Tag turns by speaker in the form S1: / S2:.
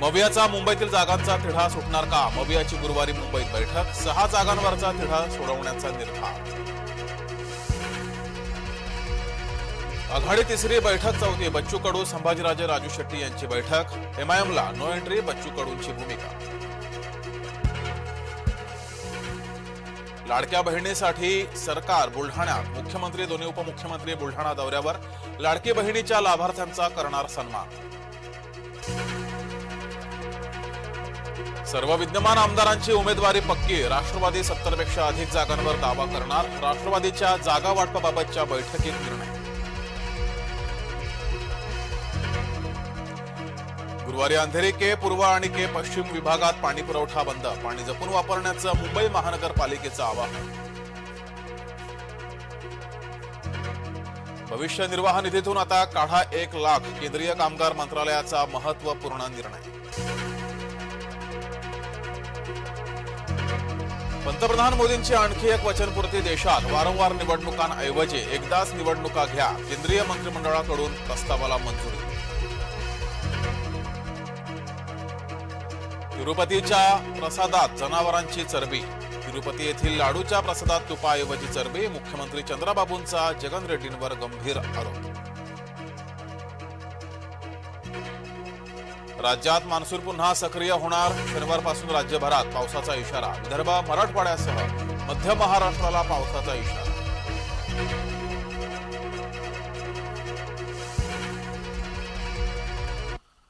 S1: मवियाचा मुंबईतील जागांचा तिढा सुटणार का? मवियाची गुरुवारी मुंबईत बैठक सहा जागांवरचा तिढा सोडवण्याचा निर्धार. आघाडी तिसरी बैठक चौथी बच्चू कडू संभाजीराजे राजू शेट्टी यांची बैठक. एमआयएमला नो एंट्री बच्चू कडूंची भूमिका. लाडक्या बहिणीसाठी सरकार बुलढाण्यात. मुख्यमंत्री दोन्ही उपमुख्यमंत्री बुलढाणा दौऱ्यावर. लाडकी बहिणीच्या लाभार्थ्यांचा करणार सन्मान. सर्व विद्यमान आमदारांची उमेदवारी पक्की. राष्ट्रवादी सत्तरपेक्षा अधिक जागांवर दावा करणार. राष्ट्रवादीच्या जागा वाटपाबाबतच्या बैठकीत निर्णय. गुरुवारी अंधेरी के पूर्व आणि के पश्चिम विभागात पाणी पुरवठा बंद. पाणी जपून वापरण्याचं मुंबई महानगरपालिकेचं आवाहन. भविष्य निर्वाह निधीतून आता काढा एक लाख. केंद्रीय कामगार मंत्रालयाचा महत्त्वपूर्ण निर्णय. पंतप्रधान मोदींची आणखी एक वचनपूर्ती देशात वारंवार निवडणुकांऐवजी एकदाच निवडणुका घ्या केंद्रीय मंत्रिमंडळाकडून प्रस्तावाला मंजुरी. तिरुपतीच्या प्रसादात जनावरांची चरबी. तिरुपती येथील लाडूच्या प्रसादात तुपाऐवजी चरबी मुख्यमंत्री चंद्राबाबूंचा जगन रेड्डींवर गंभीर आरोप. राज्यात मान्सून पुन्हा सक्रिय होणार. शनिवारपासून राज्यभरात पावसाचा इशारा. विदर्भ मराठवाड्यासह मध्य महाराष्ट्राला पावसाचा इशारा.